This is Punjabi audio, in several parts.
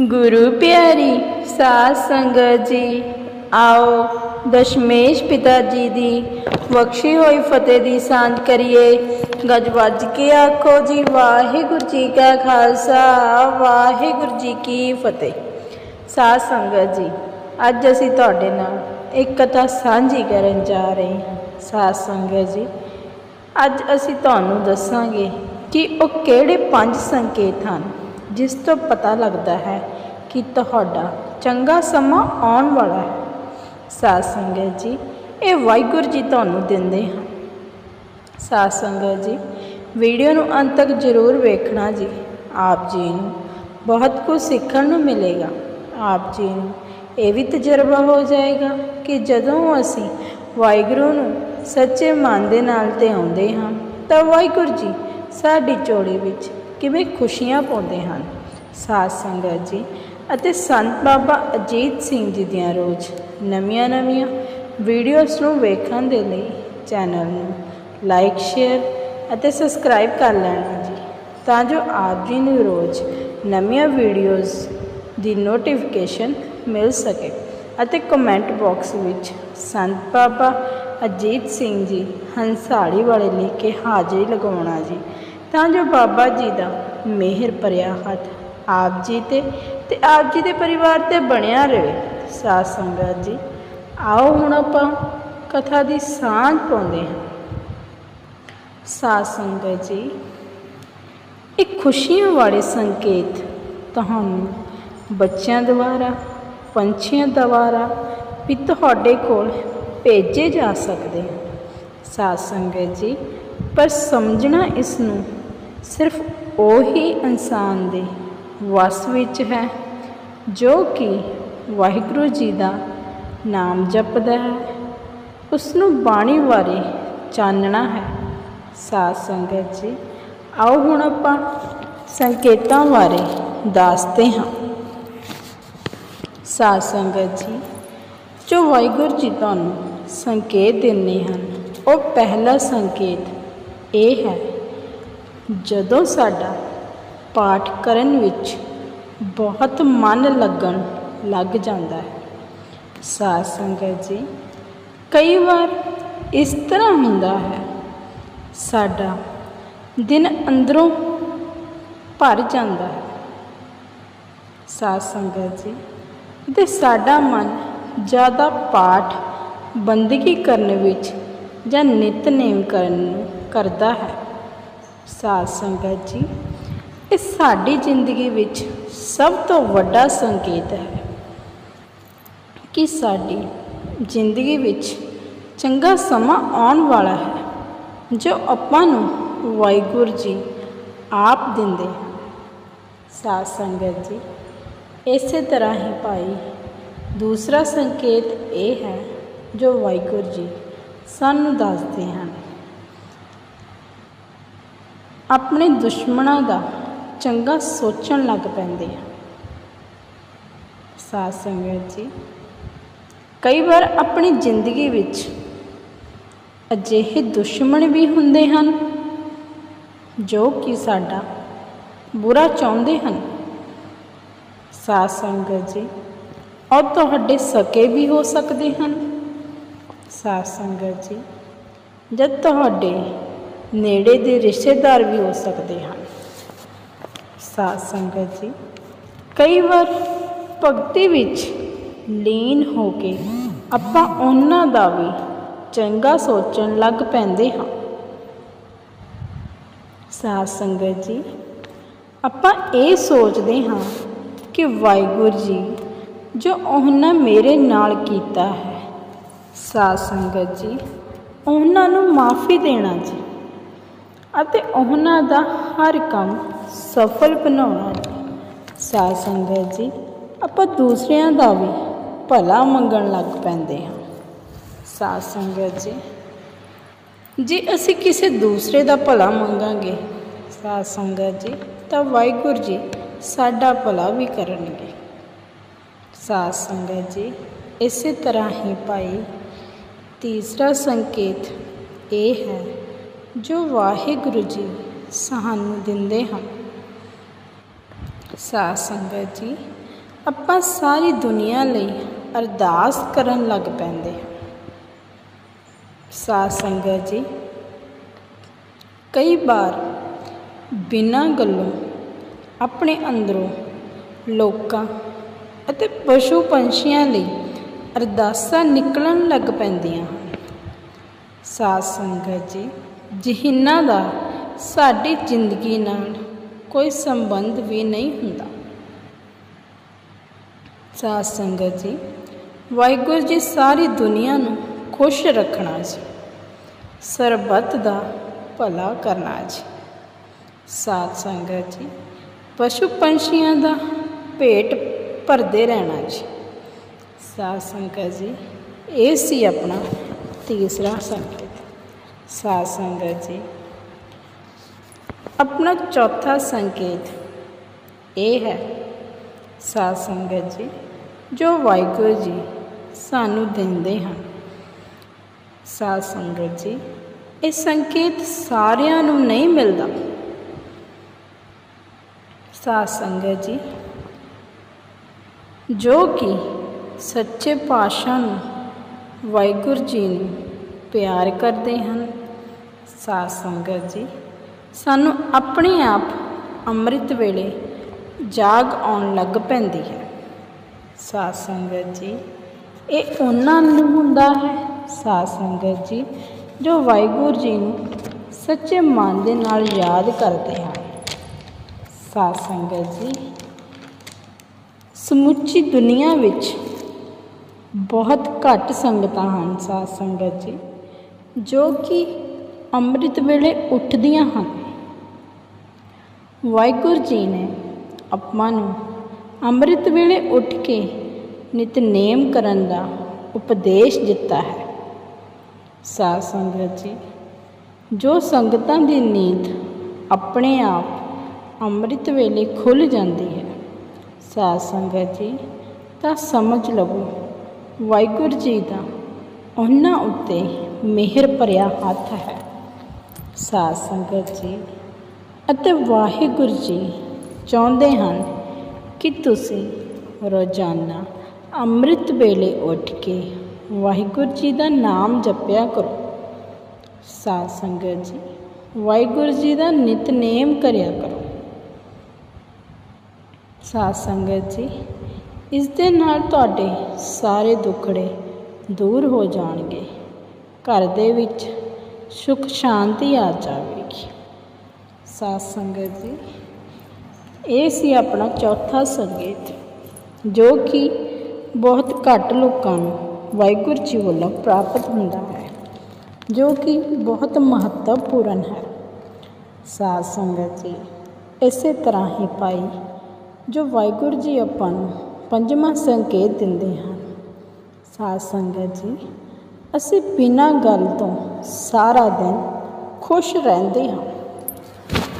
ਗੁਰੂ ਪਿਆਰੀ ਸਾਧ ਸੰਗਤ ਜੀ, ਆਓ ਦਸ਼ਮੇਸ਼ ਪਿਤਾ ਜੀ ਦੀ ਬਖਸ਼ੀ ਹੋਈ ਫਤਿਹ ਦੀ ਸਾਂਝ ਕਰੀਏ। ਗੱਜ ਵੱਜ ਕੇ ਆਖੋ ਜੀ, ਵਾਹਿਗੁਰੂ ਜੀ ਕਾ ਖਾਲਸਾ, ਵਾਹਿਗੁਰੂ ਜੀ ਕੀ ਫਤਿਹ। ਸਾਧ ਸੰਗਤ ਜੀ, ਅੱਜ ਅਸੀਂ ਤੁਹਾਡੇ ਨਾਲ ਇੱਕ ਕਥਾ ਸਾਂਝੀ ਕਰਨ ਜਾ ਰਹੇ ਹਾਂ। ਸਾਧ ਸੰਗਤ ਜੀ, ਅੱਜ ਅਸੀਂ ਤੁਹਾਨੂੰ ਦੱਸਾਂਗੇ ਕਿ ਉਹ ਕਿਹੜੇ ਪੰਜ ਸੰਕੇਤ ਹਨ। ਜਿਸ ਤੋਂ ਪਤਾ ਲੱਗਦਾ ਹੈ ਕਿ ਤੁਹਾਡਾ ਚੰਗਾ ਸਮਾਂ ਆਉਣ ਵਾਲਾ ਹੈ। ਸਾਧ ਸੰਗਤ ਜੀ, ਇਹ ਵਾਹਿਗੁਰੂ ਜੀ ਤੁਹਾਨੂੰ ਦਿੰਦੇ ਹਨ ਸਾਧ ਸੰਗਤ ਜੀ, ਵੀਡੀਓ ਨੂੰ ਅੰਤ ਤੱਕ ਜ਼ਰੂਰ ਵੇਖਣਾ ਜੀ। ਆਪ ਜੀ ਨੂੰ ਬਹੁਤ ਕੁਝ ਸਿੱਖਣ ਨੂੰ ਮਿਲੇਗਾ। ਆਪ ਜੀ ਨੂੰ ਇਹ ਵੀ ਤਜਰਬਾ ਹੋ ਜਾਏਗਾ ਕਿ ਜਦੋਂ ਅਸੀਂ ਵਾਹਿਗੁਰੂ ਨੂੰ ਸੱਚੇ ਮਨ ਦੇ ਨਾਲ ਤੇ ਆਉਂਦੇ ਹਾਂ, ਤਾਂ ਵਾਹਿਗੁਰੂ ਜੀ ਸਾਡੀ ਝੋਲੀ ਵਿੱਚ ਕਿਵੇਂ ਖੁਸ਼ੀਆਂ ਪਾਉਂਦੇ ਹਨ। ਸਾਧ ਸੰਗਤ ਜੀ, ਅਤੇ ਸੰਤ ਬਾਬਾ ਅਜੀਤ ਸਿੰਘ ਜੀ ਦੀਆਂ ਰੋਜ਼ ਨਵੀਆਂ ਨਵੀਆਂ ਵੀਡੀਓਜ਼ ਨੂੰ ਵੇਖਣ ਦੇ ਲਈ ਚੈਨਲ ਨੂੰ ਲਾਈਕ ਸ਼ੇਅਰ ਅਤੇ ਸਬਸਕ੍ਰਾਈਬ ਕਰ ਲੈਣਾ ਜੀ। ਤਾਂ ਜੋ ਆਪ ਜੀ ਨੂੰ ਰੋਜ਼ ਨਵੀਆਂ ਵੀਡੀਓਜ਼ ਦੀ ਨੋਟੀਫਿਕੇਸ਼ਨ ਮਿਲ ਸਕੇ ਅਤੇ ਕਮੈਂਟ ਬਾਕਸ ਵਿੱਚ ਸੰਤ ਬਾਬਾ ਅਜੀਤ ਸਿੰਘ ਜੀ ਹੰਸਾਲੀ ਵਾਲੇ ਲਿਖ ਕੇ ਹਾਜ਼ਰੀ ਲਗਾਉਣਾ ਜੀ। ਤਾਂ ਜੋ ਬਾਬਾ ਜੀ ਦਾ ਮਿਹਰ ਭਰਿਆ ਹੱਥ ਆਪ ਜੀ ਤੇ ਤੇ ਆਪ ਜੀ ਦੇ ਪਰਿਵਾਰ ਤੇ ਬਣਿਆ ਰਹੇ। ਸਾਧ ਸੰਗਤ ਜੀ, ਆਓ ਹੁਣ ਆਪਾਂ ਕਥਾ ਦੀ ਸਾਂਝ ਪਾਉਂਦੇ ਹਾਂ। ਸਾਧ ਸੰਗਤ ਜੀ ਇੱਕ ਖੁਸ਼ੀਆਂ ਵਾਲੇ ਸੰਕੇਤ ਤੁਹਾਨੂੰ ਬੱਚਿਆਂ ਦੁਆਰਾ, ਪੰਛੀਆਂ ਦੁਆਰਾ ਵੀ ਤੁਹਾਡੇ ਕੋਲ ਭੇਜੇ ਜਾ ਸਕਦੇ ਹਨ। ਸਾਧ ਸੰਗਤ ਜੀ, ਪਰ ਸਮਝਣਾ ਇਸ ਨੂੰ ਸਿਰਫ ਉਹ ਹੀ ਇਨਸਾਨ ਦੇ ਵਸ ਵਿੱਚ ਹੈ, ਜੋ ਕਿ ਵਾਹਿਗੁਰੂ ਜੀ ਦਾ ਨਾਮ ਜਪਦਾ ਹੈ। ਉਸ ਨੂੰ ਬਾਣੀ ਬਾਰੇ ਚਾਨਣਾ ਹੈ। ਸਾਧ ਸੰਗਤ ਜੀ, ਆਓ ਹੁਣ ਆਪਾਂ ਸੰਕੇਤਾਂ ਬਾਰੇ ਦੱਸਦੇ ਹਾਂ। ਸਾਧ ਸੰਗਤ ਜੀ, ਜੋ ਵਾਹਿਗੁਰੂ ਜੀ ਤੁਹਾਨੂੰ ਸੰਕੇਤ ਦਿੰਦੇ ਹਨ, ਉਹ ਪਹਿਲਾ ਸੰਕੇਤ ਇਹ ਹੈ ਜਦੋਂ ਸਾਡਾ ਪਾਠ ਕਰਨ ਵਿੱਚ ਬਹੁਤ ਮਨ ਲੱਗਣ ਲੱਗ ਜਾਂਦਾ ਹੈ। ਸਾਧ ਸੰਗਤ ਜੀ, ਕਈ ਵਾਰ ਇਸ ਤਰ੍ਹਾਂ ਹੁੰਦਾ ਹੈ, ਸਾਡਾ ਦਿਨ ਅੰਦਰੋਂ ਭਰ ਜਾਂਦਾ ਹੈ। ਸਾਧ ਸੰਗਤ ਜੀ ਤੇ ਸਾਡਾ ਮਨ ਜ਼ਿਆਦਾ ਪਾਠ ਬੰਦਗੀ ਕਰਨ ਵਿੱਚ ਜਾਂ ਨਿਤਨੇਮ ਕਰਨ ਨੂੰ ਕਰਦਾ ਹੈ। ਸਾਧ ਸੰਗਤ ਜੀ, ਇਹ ਸਾਡੀ ਜ਼ਿੰਦਗੀ ਵਿੱਚ ਸਭ ਤੋਂ ਵੱਡਾ ਸੰਕੇਤ ਹੈ ਕਿ ਸਾਡੀ ਜ਼ਿੰਦਗੀ ਵਿੱਚ ਚੰਗਾ ਸਮਾਂ ਆਉਣ ਵਾਲਾ ਹੈ, ਜੋ ਆਪਾਂ ਨੂੰ ਵਾਹਿਗੁਰੂ ਜੀ ਆਪ ਦਿੰਦੇ ਹਨ। ਸਾਧ ਸੰਗਤ ਜੀ, ਇਸੇ ਤਰ੍ਹਾਂ ਹੀ ਭਾਈ, ਦੂਸਰਾ ਸੰਕੇਤ ਇਹ ਹੈ ਜੋ ਵਾਹਿਗੁਰੂ ਜੀ ਸਾਨੂੰ ਦੱਸਦੇ ਹਨ। ਆਪਣੇ ਦੁਸ਼ਮਣਾਂ ਦਾ ਚੰਗਾ ਸੋਚਣ ਲੱਗ ਪੈਂਦੇ ਆ। ਸਾਧ ਸੰਗਤ ਜੀ, ਕਈ ਵਾਰ ਆਪਣੀ ਜ਼ਿੰਦਗੀ ਵਿੱਚ ਅਜਿਹੇ ਦੁਸ਼ਮਣ ਵੀ ਹੁੰਦੇ ਹਨ ਜੋ ਕਿ ਸਾਡਾ ਬੁਰਾ ਚਾਹੁੰਦੇ ਹਨ। ਸਾਧ ਸੰਗਤ ਜੀ, ਔਰ ਤੁਹਾਡੇ ਸਕੇ ਵੀ ਹੋ ਸਕਦੇ ਹਨ। ਸਾਧ ਸੰਗਤ ਜੀ, ਜਦ ਤੁਹਾਡੇ ਨੇੜੇ ਦੇ ਰਿਸ਼ਤੇਦਾਰ ਵੀ ਹੋ ਸਕਦੇ ਹਨ। ਸਾਧ ਸੰਗਤ ਜੀ, ਕਈ ਵਾਰ ਭਗਤੀ ਵਿੱਚ ਲੀਨ ਹੋ ਕੇ ਆਪਾਂ ਉਹਨਾਂ ਦਾ ਵੀ ਚੰਗਾ ਸੋਚਣ ਲੱਗ ਪੈਂਦੇ ਹਾਂ। ਸਾਧ ਸੰਗਤ ਜੀ, ਆਪਾਂ ਇਹ ਸੋਚਦੇ ਹਾਂ ਕਿ ਵਾਹਿਗੁਰੂ ਜੀ, ਜੋ ਉਹਨਾਂ ਮੇਰੇ ਨਾਲ ਕੀਤਾ ਹੈ। ਸਾਧ ਸੰਗਤ ਜੀ, ਉਹਨਾਂ ਨੂੰ ਮਾਫੀ ਦੇਣਾ ਜੀ। ਅਤੇ ਉਹਨਾਂ ਦਾ ਹਰ ਕੰਮ ਸਫਲ ਬਣਾਉਣਾ ਜੀ ਸਾਧ ਸੰਗਤ ਜੀ, ਆਪਾਂ ਦੂਸਰਿਆਂ ਦਾ ਵੀ ਭਲਾ ਮੰਗਣ ਲੱਗ ਪੈਂਦੇ ਹਾਂ। ਸਾਧ ਸੰਗਤ ਜੀ, ਜੇ ਅਸੀਂ ਕਿਸੇ ਦੂਸਰੇ ਦਾ ਭਲਾ ਮੰਗਾਂਗੇ, ਸਾਧ ਸੰਗਤ ਜੀ, ਤਾਂ ਵਾਹਿਗੁਰੂ ਜੀ ਸਾਡਾ ਭਲਾ ਵੀ ਕਰਨਗੇ। ਸਾਧ ਸੰਗਤ ਜੀ, ਇਸੇ ਤਰ੍ਹਾਂ ਹੀ ਭਾਈ, ਤੀਸਰਾ ਸੰਕੇਤ ਇਹ ਹੈ ਜੋ ਵਾਹਿਗੁਰੂ ਜੀ ਸਾਨੂੰ ਦਿੰਦੇ ਹਨ। ਸਾਧ ਸੰਗਤ ਜੀ, ਆਪਾਂ ਸਾਰੀ ਦੁਨੀਆ ਲਈ ਅਰਦਾਸ ਕਰਨ ਲੱਗ ਪੈਂਦੇ ਹਾਂ। ਸਾਧ ਸੰਗਤ ਜੀ, ਕਈ ਵਾਰ ਬਿਨਾਂ ਗੱਲੋਂ ਆਪਣੇ ਅੰਦਰੋਂ ਲੋਕਾਂ ਅਤੇ ਪਸ਼ੂ ਪੰਛੀਆਂ ਲਈ ਅਰਦਾਸਾਂ ਨਿਕਲਣ ਲੱਗ ਪੈਂਦੀਆਂ ਹਨ। ਸਾਧ ਸੰਗਤ ਜੀ ਜਿਹਨਾਂ ਦਾ ਸਾਡੀ ਜ਼ਿੰਦਗੀ ਨਾਲ ਕੋਈ ਸੰਬੰਧ ਵੀ ਨਹੀਂ ਹੁੰਦਾ। ਸਾਧ ਸੰਗਤ ਜੀ, ਵਾਹਿਗੁਰੂ ਜੀ ਸਾਰੀ ਦੁਨੀਆ ਨੂੰ ਖੁਸ਼ ਰੱਖਣਾ ਜੀ, ਸਰਬੱਤ ਦਾ ਭਲਾ ਕਰਨਾ ਜੀ। ਸਾਧ ਸੰਗਤ ਜੀ, ਪਸ਼ੂ ਪੰਛੀਆਂ ਦਾ ਪੇਟ ਭਰਦੇ ਰਹਿਣਾ ਜੀ। ਸਾਧ ਸੰਗਤ ਜੀ, ਇਹ ਸੀ ਆਪਣਾ ਤੀਸਰਾ ਸੰਕੇਤ ਸਾਧ ਸੰਗਤ ਜੀ। ਆਪਣਾ ਚੌਥਾ ਸੰਕੇਤ ਇਹ ਹੈ, ਸਾਧ ਸੰਗਤ ਜੀ, ਜੋ ਵਾਹਿਗੁਰੂ ਜੀ ਸਾਨੂੰ ਦਿੰਦੇ ਹਨ। ਸਾਧ ਸੰਗਤ ਜੀ, ਇਹ ਸੰਕੇਤ ਸਾਰਿਆਂ ਨੂੰ ਨਹੀਂ ਮਿਲਦਾ। ਸਾਧ ਸੰਗਤ ਜੀ, ਜੋ ਕਿ ਸੱਚੇ ਪਾਤਸ਼ਾਹ ਨੂੰ ਵਾਹਿਗੁਰੂ ਜੀ ਨੂੰ ਪਿਆਰ ਕਰਦੇ ਹਨ ਸਾਧ ਸੰਗਤ ਜੀ, ਸਾਨੂੰ ਆਪਣੇ ਆਪ ਅੰਮ੍ਰਿਤ ਵੇਲੇ ਜਾਗ ਆਉਣ ਲੱਗ ਪੈਂਦੀ ਹੈ। ਸਾਧ ਸੰਗਤ ਜੀ, ਇਹ ਉਹਨਾਂ ਨੂੰ ਹੁੰਦਾ ਹੈ, ਸਾਧ ਸੰਗਤ ਜੀ, ਜੋ ਵਾਹਿਗੁਰੂ ਜੀ ਨੂੰ ਸੱਚੇ ਮਨ ਦੇ ਨਾਲ ਯਾਦ ਕਰਦੇ ਹਨ। ਸਾਧ ਸੰਗਤ ਜੀ, ਸਮੁੱਚੀ ਦੁਨੀਆ ਵਿੱਚ ਬਹੁਤ ਘੱਟ ਸੰਗਤਾਂ ਹਨ ਸਾਧ ਸੰਗਤ ਜੀ, ਜੋ ਕਿ ਅੰਮ੍ਰਿਤ ਵੇਲੇ ਉੱਠਦੀਆਂ ਹਨ। ਵਾਹਿਗੁਰੂ ਜੀ ਨੇ ਆਪਾਂ ਨੂੰ ਅੰਮ੍ਰਿਤ ਵੇਲੇ ਉੱਠ ਕੇ ਨਿਤਨੇਮ ਕਰਨ ਦਾ ਉਪਦੇਸ਼ ਦਿੱਤਾ ਹੈ। ਸਾਧ ਸੰਗਤ ਜੀ, ਜੋ ਸੰਗਤਾਂ ਦੀ ਨੀਂਦ ਆਪਣੇ ਆਪ ਅੰਮ੍ਰਿਤ ਵੇਲੇ ਖੁੱਲ ਜਾਂਦੀ ਹੈ, ਸਾਧ ਸੰਗਤ ਜੀ, ਤਾਂ ਸਮਝ ਲਵੋ, ਵਾਹਿਗੁਰੂ ਜੀ ਦਾ ਉਹਨਾਂ ਉੱਤੇ ਮਿਹਰ ਭਰਿਆ ਹੱਥ ਹੈ। ਸਾਧ ਸੰਗਤ ਜੀ ਅਤੇ ਵਾਹਿਗੁਰੂ ਜੀ ਚਾਹੁੰਦੇ ਹਨ ਕਿ ਤੁਸੀਂ ਰੋਜ਼ਾਨਾ ਅੰਮ੍ਰਿਤ ਵੇਲੇ ਉੱਠ ਕੇ ਵਾਹਿਗੁਰੂ ਜੀ ਦਾ ਨਾਮ ਜਪਿਆ ਕਰੋ। ਸਾਧ ਸੰਗਤ ਜੀ, ਵਾਹਿਗੁਰੂ ਜੀ ਦਾ ਨਿਤਨੇਮ ਕਰਿਆ ਕਰੋ। ਸਾਧ ਸੰਗਤ ਜੀ, ਇਸ ਦੇ ਨਾਲ ਤੁਹਾਡੇ ਸਾਰੇ ਦੁੱਖੜੇ ਦੂਰ ਹੋ ਜਾਣਗੇ। ਘਰ ਦੇ ਵਿੱਚ ਸੁਖ ਸ਼ਾਂਤੀ ਆ ਜਾਵੇਗੀ। ਸਾਧ ਸੰਗਤ ਜੀ, ਇਹ ਸੀ ਆਪਣਾ ਚੌਥਾ ਸੰਗੀਤ, ਜੋ ਕਿ ਬਹੁਤ ਘੱਟ ਲੋਕਾਂ ਨੂੰ ਵਾਹਿਗੁਰੂ ਜੀ ਵੱਲੋਂ ਪ੍ਰਾਪਤ ਹੁੰਦਾ ਹੈ, ਜੋ ਕਿ ਬਹੁਤ ਮਹੱਤਵਪੂਰਨ ਹੈ। ਸਾਧ ਸੰਗਤ ਜੀ, ਇਸੇ ਤਰ੍ਹਾਂ ਹੀ ਪਾਈ ਜੋ ਵਾਹਿਗੁਰੂ ਜੀ ਆਪਾਂ ਨੂੰ ਪੰਜਵਾਂ ਸੰਕੇਤ ਦਿੰਦੇ ਹਨ। ਸਾਧ ਸੰਗਤ ਜੀ ਅਸੀਂ ਬਿਨਾਂ ਗੱਲ ਤੋਂ ਸਾਰਾ ਦਿਨ ਖੁਸ਼ ਰਹਿੰਦੇ ਹਾਂ।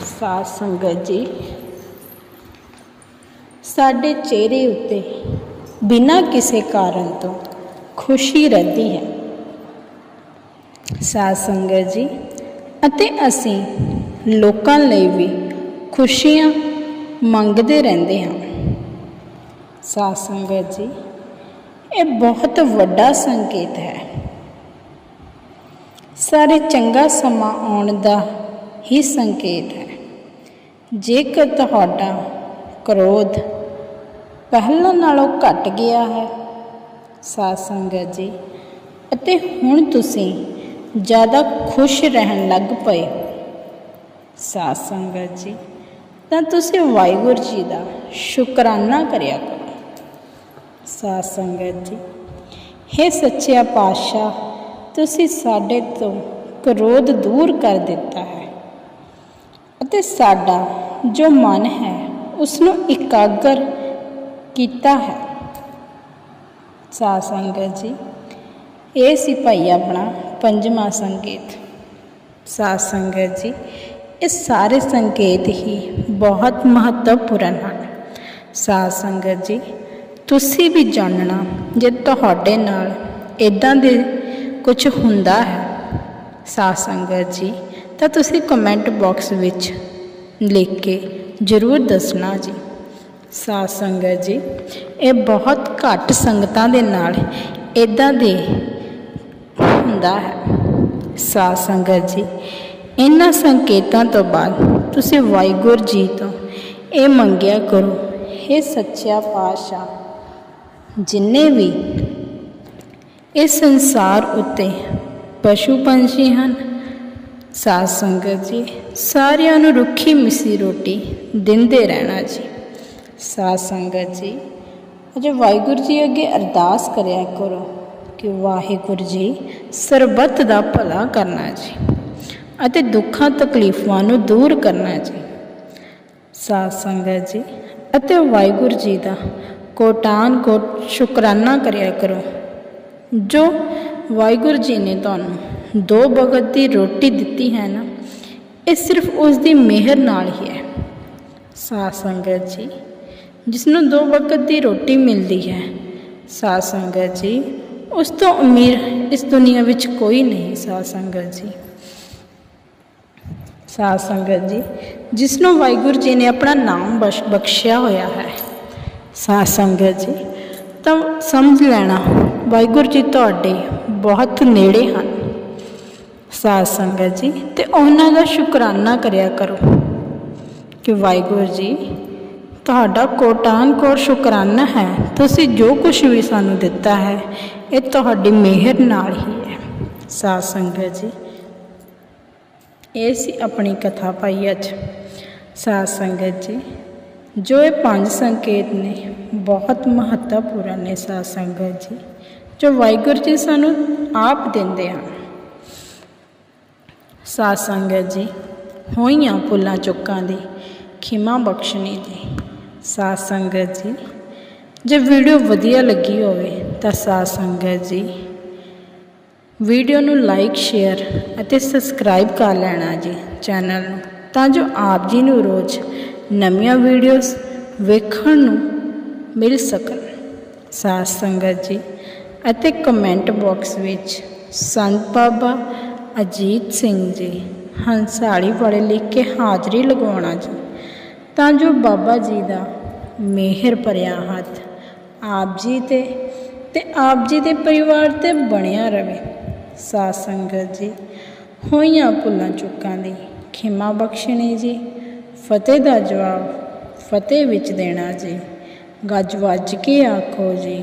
ਸਾਧ ਸੰਗਤ ਜੀ, ਸਾਡੇ ਚਿਹਰੇ ਉੱਤੇ ਬਿਨਾਂ ਕਿਸੇ ਕਾਰਨ ਤੋਂ ਖੁਸ਼ੀ ਰਹਿੰਦੀ ਹੈ। ਸਾਧ ਸੰਗਤ ਜੀ, ਅਤੇ ਅਸੀਂ ਲੋਕਾਂ ਲਈ ਵੀ ਖੁਸ਼ੀਆਂ ਮੰਗਦੇ ਰਹਿੰਦੇ ਹਾਂ। ਸਾਧ ਸੰਗਤ ਜੀ, ਇਹ ਬਹੁਤ ਵੱਡਾ ਸੰਕੇਤ ਹੈ। ਸਾਰੇ ਚੰਗਾ ਸਮਾਂ ਆਉਣ ਦਾ ਹੀ ਸੰਕੇਤ ਹੈ। ਜੇਕਰ ਤੁਹਾਡਾ ਕ੍ਰੋਧ ਪਹਿਲਾਂ ਨਾਲੋਂ ਘਟ ਗਿਆ ਹੈ, ਸਾਧ ਸੰਗਤ ਜੀ, ਅਤੇ ਹੁਣ ਤੁਸੀਂ ਜ਼ਿਆਦਾ ਖੁਸ਼ ਰਹਿਣ ਲੱਗ ਪਏ ਹੋ, ਸਾਧ ਸੰਗਤ ਜੀ, ਤਾਂ ਤੁਸੀਂ ਵਾਹਿਗੁਰੂ ਜੀ ਦਾ ਸ਼ੁਕਰਾਨਾ ਕਰਿਆ ਕਰੋ। ਸਾਧ ਸੰਗਤ ਜੀ हे ਸੱਚਿਆ ਪਾਤਸ਼ਾਹ ਤੁਸੀਂ ਸਾਡੇ ਤੋਂ ਕ੍ਰੋਧ ਦੂਰ ਕਰ ਦਿੱਤਾ ਹੈ। ਅਤੇ ਸਾਡਾ ਜੋ ਮਨ ਹੈ ਉਸ ਨੂੰ ਇਕਾਗਰ ਕੀਤਾ ਹੈ। ਸਾਧ ਸੰਗਤ ਜੀ, ਇਹ ਸੀ ਭਾਈ ਆਪਣਾ ਪੰਜਵਾਂ ਸੰਕੇਤ। ਸਾਧ ਸੰਗਤ ਜੀ, ਇਹ ਸਾਰੇ ਸੰਕੇਤ ਹੀ ਬਹੁਤ ਮਹੱਤਵਪੂਰਨ ਹਨ। ਸਾਧ ਸੰਗਤ ਜੀ, ਤੁਸੀਂ ਵੀ ਜਾਣਨਾ ਜੇ ਤੁਹਾਡੇ ਨਾਲ ਇਦਾਂ ਦੇ ਕੁਝ ਹੁੰਦਾ ਹੈ? ਸਾਧ ਸੰਗਤ ਜੀ, ਤਾਂ ਤੁਸੀਂ ਕਮੈਂਟ ਬਾਕਸ ਵਿੱਚ ਲਿਖ ਕੇ ਜ਼ਰੂਰ ਦੱਸਣਾ ਜੀ। ਸਾਧ ਸੰਗਤ ਜੀ, ਇਹ ਬਹੁਤ ਘੱਟ ਸੰਗਤਾਂ ਦੇ ਨਾਲ ਇਦਾਂ ਦੇ ਹੁੰਦਾ ਹੈ। ਸਾਧ ਸੰਗਤ ਜੀ, ਇਹਨਾਂ ਸੰਕੇਤਾਂ ਤੋਂ ਬਾਅਦ ਤੁਸੀਂ ਵਾਹਿਗੁਰੂ ਜੀ ਤੋਂ ਇਹ ਮੰਗਿਆ ਕਰੋ ਇਹ ਸੱਚਾ ਪਾਤਸ਼ਾਹ, ਜਿੰਨੇ ਵੀ ਇਸ ਸੰਸਾਰ ਉੱਤੇ ਪਸ਼ੂ ਪੰਛੀ ਹਨ, ਸਾਧ ਸੰਗਤ ਜੀ, ਸਾਰਿਆਂ ਨੂੰ ਰੁੱਖੀ ਮਿੱਸੀ ਰੋਟੀ ਦਿੰਦੇ ਰਹਿਣਾ ਜੀ। ਸਾਧ ਸੰਗਤ ਜੀ, ਅਜੇ ਵਾਹਿਗੁਰੂ ਜੀ ਅੱਗੇ ਅਰਦਾਸ ਕਰਿਆ ਕਰੋ ਕਿ ਵਾਹਿਗੁਰੂ ਜੀ ਸਰਬੱਤ ਦਾ ਭਲਾ ਕਰਨਾ ਜੀ ਅਤੇ ਦੁੱਖਾਂ, ਤਕਲੀਫਾਂ ਨੂੰ ਦੂਰ ਕਰਨਾ ਜੀ। ਸਾਧ ਸੰਗਤ ਜੀ, ਅਤੇ ਵਾਹਿਗੁਰੂ ਜੀ ਦਾ ਕੋਟਾਨ ਕੋਟ ਸ਼ੁਕਰਾਨਾ ਕਰਿਆ ਕਰੋ ਜੋ ਵਾਹਿਗੁਰੂ ਜੀ ਨੇ ਤੁਹਾਨੂੰ ਦੋ ਭਗਤ ਦੀ ਰੋਟੀ ਦਿੱਤੀ ਹੈ ਨਾ, ਇਹ ਸਿਰਫ ਉਸ ਦੀ ਮਿਹਰ ਨਾਲ ਹੀ ਹੈ। ਸਾਧ ਸੰਗਤ ਜੀ ਜਿਸ ਨੂੰ ਦੋ ਵਕਤ ਦੀ ਰੋਟੀ ਮਿਲਦੀ ਹੈ, ਸਾਧ ਸੰਗਤ ਜੀ, ਉਸ ਤੋਂ ਅਮੀਰ ਇਸ ਦੁਨੀਆ ਵਿੱਚ ਕੋਈ ਨਹੀਂ, ਸਾਧ ਸੰਗਤ ਜੀ। ਸਾਧ ਸੰਗਤ ਜੀ ਜਿਸ ਨੂੰ ਵਾਹਿਗੁਰੂ ਜੀ ਨੇ ਆਪਣਾ ਨਾਮ ਬਖਸ਼- ਬਖਸ਼ਿਆ ਹੋਇਆ ਹੈ, ਸਾਧ ਸੰਗਤ ਜੀ, ਤਾਂ ਸਮਝ ਲੈਣਾ ਵਾਹਿਗੁਰੂ ਜੀ ਤੁਹਾਡੇ ਬਹੁਤ ਨੇੜੇ ਹਨ। ਸਾਧ ਸੰਗਤ ਜੀ, ਤੇ ਉਹਨਾਂ ਦਾ ਸ਼ੁਕਰਾਨਾ ਕਰਿਆ ਕਰੋ ਕਿ ਵਾਹਿਗੁਰੂ ਜੀ, ਤੁਹਾਡਾ ਕੋਟਾਨ ਕੋਟ ਸ਼ੁਕਰਾਨਾ ਹੈ। ਤੁਸੀਂ ਜੋ ਕੁਝ ਵੀ ਸਾਨੂੰ ਦਿੱਤਾ ਹੈ, ਇਹ ਤੁਹਾਡੀ ਮਿਹਰ ਨਾਲ ਹੀ ਹੈ। ਸਾਧ ਸੰਗਤ ਜੀ, ਇਹ ਸੀ ਆਪਣੀ ਕਥਾ ਭਾਈ ਅੱਜ। ਸਾਧ ਸੰਗਤ ਜੀ, ਜੋ ਇਹ ਪੰਜ ਸੰਕੇਤ ਨੇ, ਬਹੁਤ ਮਹੱਤਵਪੂਰਨ ਨੇ ਸਾਧ ਸੰਗਤ ਜੀ। ਜੋ ਵਾਹਿਗੁਰੂ ਜੀ ਸਾਨੂੰ ਆਪ ਦਿੰਦੇ ਹਨ। ਸਾਧ ਸੰਗਤ ਜੀ, ਹੋਈਆਂ ਭੁੱਲਾਂ ਚੁੱਕਾਂ ਦੀ, ਖਿਮਾ ਬਖਸ਼ਣੀ ਦੀ। ਸਾਧ ਸੰਗਤ ਜੀ, ਜੇ ਵੀਡੀਓ ਵਧੀਆ ਲੱਗੀ ਹੋਵੇ ਤਾਂ ਸਾਧ ਸੰਗਤ ਜੀ, ਵੀਡੀਓ ਨੂੰ ਲਾਈਕ, ਸ਼ੇਅਰ ਅਤੇ ਸਬਸਕ੍ਰਾਈਬ ਕਰ ਲੈਣਾ ਜੀ ਚੈਨਲ ਨੂੰ, ਤਾਂ ਜੋ ਆਪ ਜੀ ਨੂੰ ਰੋਜ਼ ਨਵੀਆਂ ਵੀਡੀਓਜ਼ ਵੇਖਣ ਨੂੰ ਮਿਲ ਸਕਣ। ਸਾਧ ਸੰਗਤ ਜੀ ਅਤੇ ਕਮੈਂਟ ਬਾਕਸ ਵਿੱਚ ਸੰਤ ਬਾਬਾ ਅਜੀਤ ਸਿੰਘ ਜੀ ਹੰਸਾਲੀ ਵਾਲੇ ਲਿਖ ਕੇ ਹਾਜ਼ਰੀ ਲਗਾਉਣਾ ਜੀ। ਤਾਂ ਜੋ ਬਾਬਾ ਜੀ ਦਾ ਮਿਹਰ ਭਰਿਆ ਹੱਥ ਆਪ ਜੀ ਤੇ ਤੇ ਆਪ ਜੀ ਦੇ ਪਰਿਵਾਰ ਤੇ ਬਣਿਆ ਰਵੇ। ਸਾਧ ਸੰਗਤ ਜੀ, ਹੋਈਆਂ ਭੁੱਲਾਂ ਚੁੱਕਾਂ ਦੀ ਖਿਮਾ ਬਖਸ਼ਣੀ ਜੀ, ਫਤਿਹ ਦਾ ਜਵਾਬ ਫਤਿਹ ਵਿੱਚ ਦੇਣਾ ਜੀ। ਗੱਜ ਵੱਜ ਕੇ ਆਖੋ ਜੀ